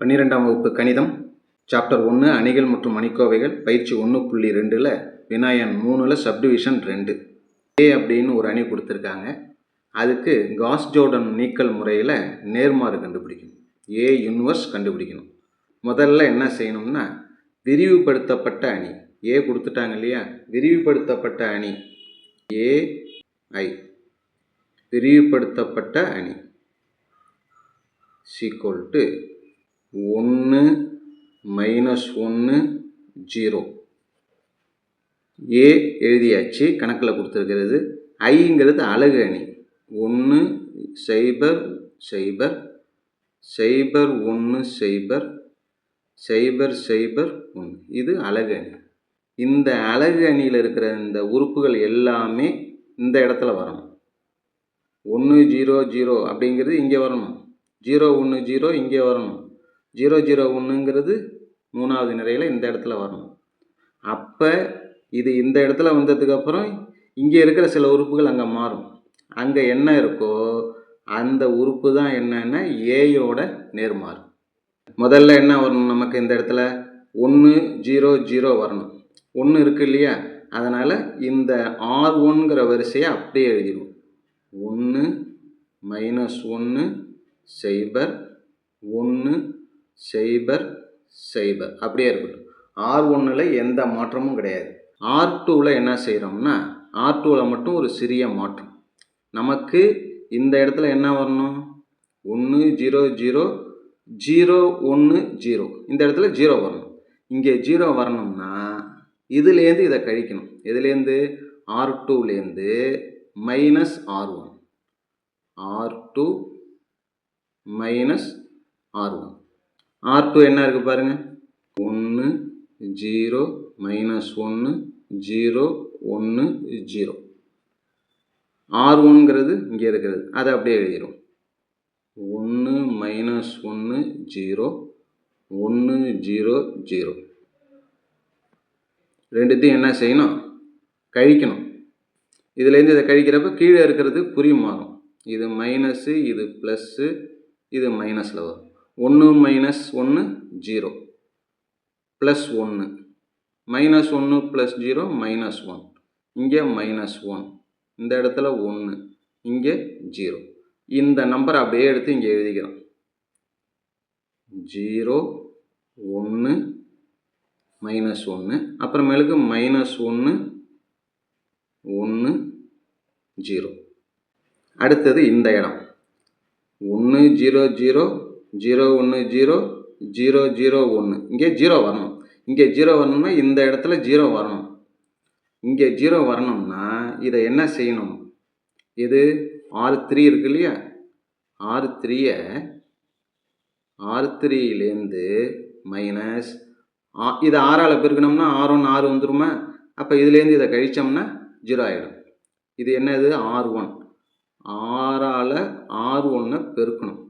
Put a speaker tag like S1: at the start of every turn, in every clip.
S1: பன்னிரெண்டாம் வகுப்பு கணிதம் சாப்டர் ஒன்று அணிகள் மற்றும் மணிக்கோவைகள் பயிற்சி ஒன்று புள்ளி ரெண்டில் வினாயன் மூணில் சப்டிவிஷன் ரெண்டு. ஏ அப்படின்னு ஒரு அணி கொடுத்துருக்காங்க. அதுக்கு காஸ் ஜோர்டன் நீக்கல் முறையில் நேர்மாறு கண்டுபிடிக்கணும். ஏ யூனிவர்ஸ் கண்டுபிடிக்கணும். முதல்ல என்ன செய்யணும்னா விரிவுபடுத்தப்பட்ட அணி. ஏ கொடுத்துட்டாங்க இல்லையா? விரிவுபடுத்தப்பட்ட அணி. ஏ ஐ விரிவுபடுத்தப்பட்ட அணி. சீக்வல் டு ஒன்று மைனஸ் ஒன்று ஜீரோ ஏ எழுதியாச்சு கணக்கில் கொடுத்துருக்கிறது. ஐங்கிறது அழகு அணி. ஒன்று சைபர் சைபர் சைபர் ஒன்று சைபர் சைபர் சைபர் ஒன்று இது அழகு அணி. இந்த அழகு அணியில் இருக்கிற இந்த உறுப்புகள் எல்லாமே இந்த இடத்துல வரணும் ஒன்று ஜீரோ ஜீரோ அப்படிங்கிறது இங்கே வரணும். ஜீரோ ஒன்று ஜீரோ இங்கே வரணும். ஜீரோ ஜீரோ ஒன்றுங்கிறது மூணாவது நிறையில் இந்த இடத்துல வரணும். அப்போ இது இந்த இடத்துல வந்ததுக்கப்புறம் இங்கே இருக்கிற சில உறுப்புகள் அங்கே மாறும். அங்கே என்ன இருக்கோ அந்த உறுப்பு தான் என்னென்னா ஏயோட நேர்மாறு. முதல்ல என்ன வரணும் நமக்கு இந்த இடத்துல? ஒன்று ஜீரோ ஜீரோ வரணும். ஒன்று இருக்கு இல்லையா? அதனால் இந்த ஆர் ஒன்ங்கிற வரிசையை அப்படியே எழுதிடுவோம். ஒன்று மைனஸ் ஒன்று சைபர் ஒன்று சைபர் சைபர் அப்படியே இருக்கட்டும். ஆர் ஒன்றில் எந்த மாற்றமும் கிடையாது. ஆர் டூவில் என்ன செய்கிறோம்னா ஆர் டூவில் மட்டும் ஒரு சிறிய மாற்றம். நமக்கு இந்த இடத்துல என்ன வரணும்? ஒன்று ஜீரோ ஜீரோ ஜீரோ ஒன்று ஜீரோ. இந்த இடத்துல ஜீரோ வரணும். இங்கே ஜீரோ வரணும்னா இதுலேருந்து இதை கழிக்கணும். எதுலேருந்து ஆர் டூலேருந்து minus R one R two minus R one R two என்ன இருக்குது பாருங்கள் ஒன்று ஜீரோ மைனஸ் ஒன்று ஜீரோ ஒன்று ஜீரோ ஆர் ஒன்ங்கிறது இங்கே இருக்கிறது. அதை அப்படியே எழுதிடும் ஒன்று மைனஸ் ஒன்று ஜீரோ ஒன்று ஜீரோ ஜீரோ ரெண்டுத்தையும் என்ன செய்யணும்? கழிக்கணும். இதுலேருந்து இதை கழிக்கிறப்ப கீழே இருக்கிறது குறி மாறும். இது மைனஸு இது ப்ளஸ்ஸு இது மைனஸில் வரும். ஒன்று மைனஸ் ஒன்று ஜீரோ ப்ளஸ் ஒன்று மைனஸ் ஒன்று ப்ளஸ் ஜீரோ மைனஸ் ஒன் இங்கே மைனஸ் ஒன் இந்த இடத்துல ஒன்று இங்கே ஜீரோ இந்த நம்பரை அப்படியே எடுத்து இங்கே எழுதிக்கிறோம். ஜீரோ ஒன்று மைனஸ் ஒன்று அப்புறமேலுக்கு மைனஸ் ஒன்று ஒன்று ஜீரோ அடுத்தது இந்த இடம். ஒன்று ஜீரோ ஜீரோ ஜீரோ ஒன்று ஜீரோ ஜீரோ ஜீரோ ஒன்று இங்கே ஜீரோ வரணும் இங்கே ஜீரோ வரணும்னா இந்த இடத்துல ஜீரோ வரணும் இங்கே ஜீரோ வரணும்னா இதை என்ன செய்யணும் இது ஆறு த்ரீ இருக்கு இல்லையா ஆறு த்ரீயை ஆறு த்ரீலேருந்து மைனஸ் ஆ இதை ஆறால் பெருக்கணும்னா ஆறு ஒன்று ஆறு வந்துருமா அப்போ இதுலேருந்து இதை கழித்தோம்னா ஜீரோ ஆகிடும் இது என்னது ஆர் ஒன் ஆறால் ஆறு ஒன்று பெருக்கணும்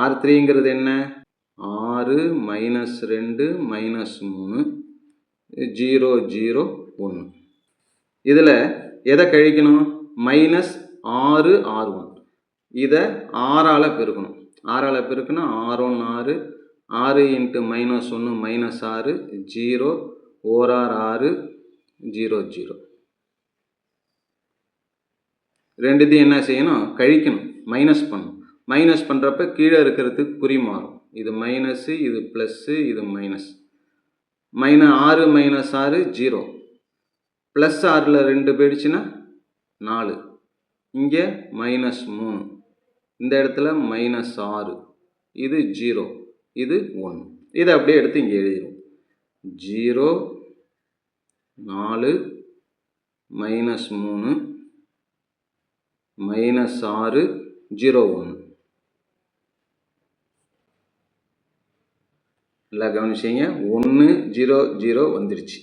S1: ஆர் த்ரீங்கிறது என்ன? ஆறு மைனஸ் ரெண்டு மைனஸ் மூணு ஜீரோ ஜீரோ ஒன்று இதில் எதை கழிக்கணும்? மைனஸ் ஆறு ஆறு ஒன் இதை ஆறால் பெருக்கணும். ஆறால் பெருக்கணும் ஆர் ஒன் ஆறு ஆறு இன்ட்டு மைனஸ் ஒன்று மைனஸ் ஆறு ஜீரோ ஓரார் ஆறு ஜீரோ ஜீரோ ரெண்டுத்தையும் என்ன செய்யணும்? கழிக்கணும். மைனஸ் பண்ணணும். மைனஸ் பண்ணுறப்ப கீழே இருக்கிறதுக்கு குறி மாறும். இது மைனஸு இது ப்ளஸ்ஸு இது மைனஸ் மைன ஆறு மைனஸ் ஆறு ஜீரோ ப்ளஸ் ஆறில் ரெண்டு போயிடுச்சுன்னா நாலு. இங்கே மைனஸ் மூணு. இந்த இடத்துல மைனஸ் ஆறு. இது ஜீரோ இது ஒன்று இதை அப்படியே எடுத்து இங்கே எழுதிடும் ஜீரோ நாலு மைனஸ் மூணு மைனஸ் ஆறு ஜீரோ ஒன்று நல்லா கவனிச்சிங்க ஒன்று ஜீரோ ஜீரோ வந்துருச்சு.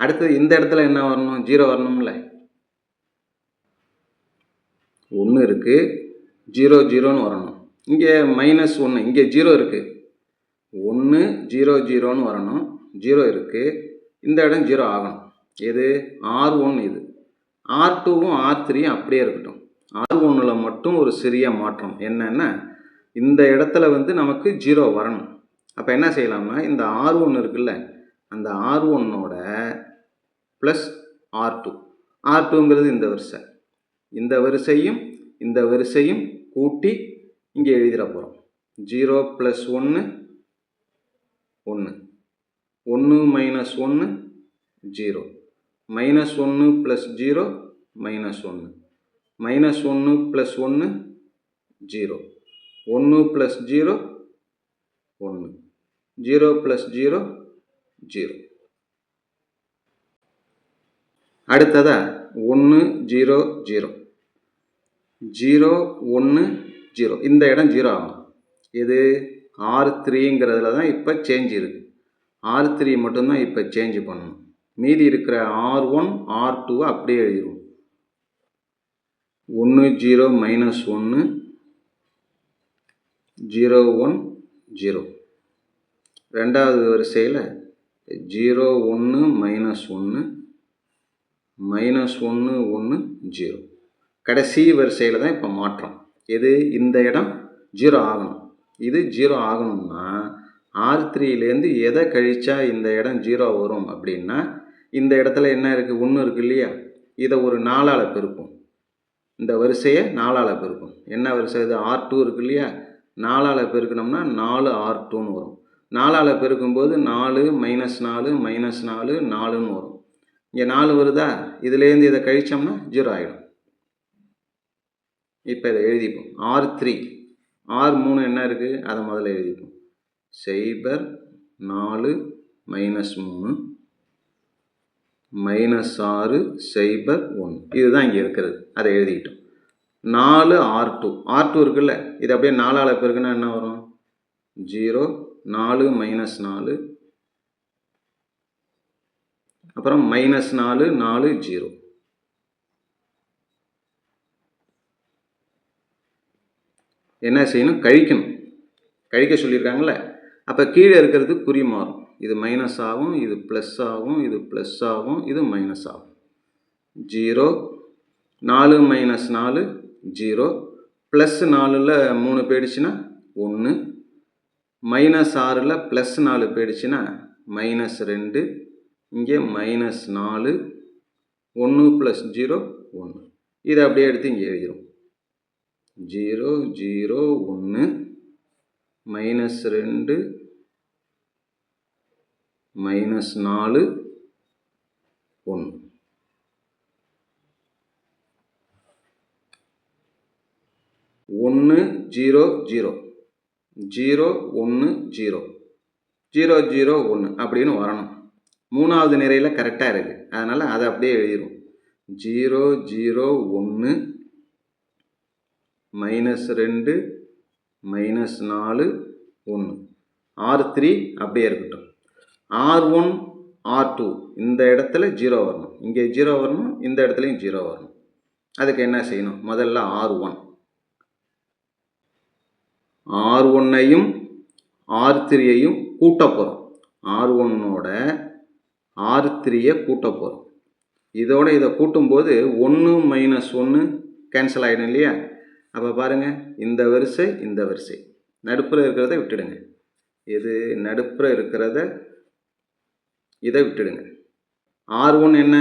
S1: அடுத்தது இந்த இடத்துல என்ன வரணும்? ஜீரோ வரணும்ல. ஒன்று இருக்குது ஜீரோ ஜீரோன்னு வரணும். இங்கே மைனஸ் ஒன்று இங்கே ஜீரோ இருக்குது ஒன்று ஜீரோ ஜீரோன்னு வரணும். ஜீரோ இருக்குது இந்த இடம் ஜீரோ ஆகணும். எது? ஆர் ஒன் இது. ஆர் டூவும் ஆர் த்ரீயும் அப்படியே இருக்கட்டும். ஆர் ஒன்றில் மட்டும் ஒரு சிறிய மாற்றம். என்னென்னா இந்த இடத்துல வந்து நமக்கு ஜீரோ வரணும். அப்போ என்ன செய்யலாம்னா இந்த ஆர் ஒன் இருக்குல்ல அந்த ஆர் ஒன்னோட ப்ளஸ் ஆர் டூ ஆர் டூங்கிறது இந்த வரிசை. இந்த வரிசையும் இந்த வரிசையும் கூட்டி இங்கே எழுதிட போகிறோம் ஜீரோ ப்ளஸ் ஒன்று ஒன்று ஒன்று மைனஸ் ஒன்று ஜீரோ மைனஸ் ஒன்று ப்ளஸ் ஜீரோ மைனஸ் ஒன்று மைனஸ் ஒன்று ப்ளஸ் ஒன்று ஜீரோ ஒன்று ப்ளஸ் ஜீரோ ஒன்று ஜீரோ ப்ளஸ் ஜீரோ ஜீரோ. அடுத்ததாக ஒன்று ஜீரோ ஜீரோ. ஜீரோ ஒன்று ஜீரோ. இந்த இடம் ஜீரோ ஆகும். இது ஆறு த்ரீங்கிறதுல தான் இப்போ சேஞ்ச் இருக்குது ஆர் த்ரீ மட்டும்தான் இப்போ சேஞ்ச் பண்ணணும். மீதி இருக்கிற ஆர் ஒன் ஆர் டூவை அப்படியே எழுதிடுவோம் ஒன்று ஜீரோ மைனஸ் ஒன்று ஜீரோ ஒன் ஜீரோ. ரெண்டாவது வரிசையில் ஜீரோ ஒன்று மைனஸ் ஒன்று மைனஸ் ஒன்று ஒன்று ஜீரோ. கடைசி வரிசையில் தான் இப்போ மாற்றம். எது? இந்த இடம் ஜீரோ ஆகணும். இது ஜீரோ ஆகணும்னா ஆர் த்ரீலேருந்து எதை கழித்தா இந்த இடம் ஜீரோ வரும் அப்படின்னா இந்த இடத்துல என்ன இருக்குது ஒன்று இருக்குது இல்லையா? இதை ஒரு நாலால் பெருக்கும். இந்த வரிசையை நாலால் பெருக்கும். என்ன வரிசை இது? ஆர் டூ இருக்கு இல்லையா? நாலால் பெருக்கணும்னா நாலு ஆர் டூன்னு வரும். நாலால் பெருக்கும்போது நாலு மைனஸ் நாலு மைனஸ் நாலு நாலுன்னு வரும். இங்கே நாலு வருதா? இதுலேருந்து இதை கழிச்சோம்னா ஜீரோ ஆகிடும் இப்போ இதை எழுதிப்போம். ஆர் த்ரீ ஆர் மூணு என்ன இருக்குது அதை முதல்ல எழுதிப்போம். சைபர் நாலு மைனஸ் மூணு மைனஸ் ஆறு சைபர் ஒன்று. இதுதான் இங்கே இருக்கிறது. அதை எழுதிக்கிட்டோம் நாலு ஆர் டூ ஆர் டூ இருக்குல்ல. இது அப்படியே நாலால் பெருக்குன்னா என்ன வரும்? ஜீரோ நாலு மைனஸ் நாலு. அப்புறம் மைனஸ் நாலு நாலு ஜீரோ என்ன செய்யணும்? கழிக்கணும். கழிக்க சொல்லியிருக்காங்கல்ல? அப்போ கீழே இருக்கிறது குறி மாறும். இது மைனஸ் ஆகும் இது ப்ளஸ் ஆகும் இது ப்ளஸ் ஆகும் இது மைனஸ் ஆகும். ஜீரோ நாலு மைனஸ் நாலு ஜீரோ ப்ளஸ் நாலில் மூணு போயிடுச்சுன்னா ஒன்று மைனஸ் ஆறில் ப்ளஸ் நாலு போயிடுச்சுன்னா மைனஸ் ரெண்டு இங்கே மைனஸ் நாலு ஒன்று ப்ளஸ் ஜீரோ ஒன்று இதை அப்படியே எடுத்து இங்கே எழுதிடும் ஜீரோ ஜீரோ ஒன்று மைனஸ் ரெண்டு மைனஸ் நாலு ஒன்று ஒன்று ஜீரோ ஜீரோ ஜீரோ ஒன்று ஜீரோ. ஜீரோ ஜீரோ ஒன்று அப்படின்னு வரணும். மூணாவது நிறையில் கரெக்டாக இருக்குது அதனால் அதை அப்படியே எழுதிடும் ஜீரோ ஜீரோ ஒன்று மைனஸ் ரெண்டு மைனஸ் நாலு ஒன்று ஆர் த்ரீ அப்படியே இருக்கட்டும். ஆர் ஒன் ஆர் டூ இந்த இடத்துல ஜீரோ வரணும். இங்கே ஜீரோ வரணும் இந்த இடத்துலையும் ஜீரோ வரணும். அதுக்கு என்ன செய்யணும்? முதல்ல ஆர் ஒன் ஆர் ஒன்னையும் ஆர் த்ரீயையும் கூட்ட போகிறோம் ஆர் ஒன்னோட ஆர் த்ரீயை கூட்ட போகிறோம் இதோட இதை கூட்டும்போது ஒன்று மைனஸ் ஒன்று கேன்சல் ஆகிடும் இல்லையா? அப்போ பாருங்கள் இந்த வரிசை இந்த வரிசை. நடுப்புற இருக்கிறத விட்டுடுங்க. இது நடுப்புற இருக்கிறத இதை விட்டுடுங்க. ஆர் ஒன் என்ன?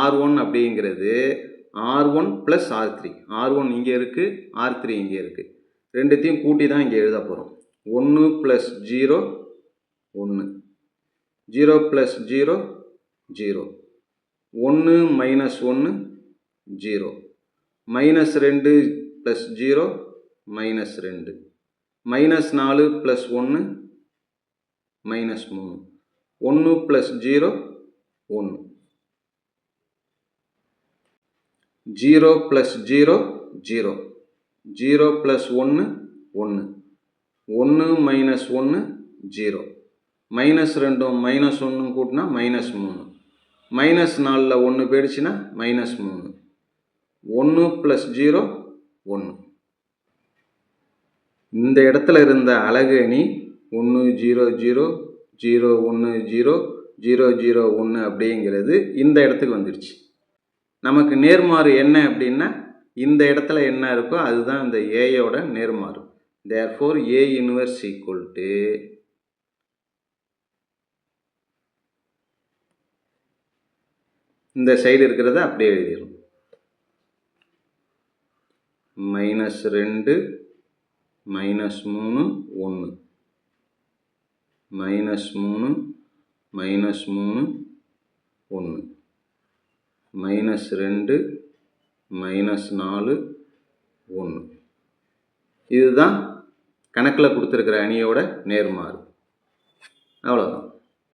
S1: ஆர் ஒன் அப்படிங்கிறது R one plus R three. R one இங்கே இருக்குது ஆர் த்ரீ இங்கே இருக்குது ரெண்டுத்தையும் கூட்டி தான் இங்கே எழுத போகிறோம் ஒன்று ப்ளஸ் ஜீரோ ஒன்று ஜீரோ ப்ளஸ் ஜீரோ ஜீரோ ஒன்று மைனஸ் ஒன்று ஜீரோ மைனஸ் ரெண்டு ப்ளஸ் ஜீரோ மைனஸ் ரெண்டு. மைனஸ் நாலு ப்ளஸ் ஒன்று மைனஸ் மூணு. ஒன்று ப்ளஸ் ஜீரோ ஒன்று zero plus zero zero zero plus ஒன்று ஒன்று ஒன்று மைனஸ் ஒன்று ஜீரோ. மைனஸ் ரெண்டும் மைனஸ் ஒன்றும் கூட்டினா மைனஸ் மூணு. மைனஸ் நாலில் ஒன்று போயிடுச்சுன்னா மைனஸ் மூணு. ஒன்று ப்ளஸ் ஜீரோ ஒன்று இந்த இடத்துல இருந்த அழகு அணி ஒன்று ஜீரோ ஜீரோ ஜீரோ ஒன்று ஜீரோ ஜீரோ ஜீரோ ஒன்று அப்படிங்கிறது இந்த இடத்துக்கு வந்துடுச்சு நமக்கு நேர்மாறு என்ன அப்படின்னா இந்த இடத்துல என்ன இருக்கோ அதுதான் இந்த ஏயோட நேர்மாறு. Therefore A inverse equal to இந்த சைடு இருக்கிறத அப்படியே எழுதிடும் மைனஸ் ரெண்டு மைனஸ் மூணு ஒன்று மைனஸ் மூணு மைனஸ் மூணு ஒன்று மைனஸ் ரெண்டு மைனஸ் நாலு ஒன்று இதுதான் கணக்கில் கொடுத்துருக்கிற அணியோட நேர்மாறு. அவ்வளோதான்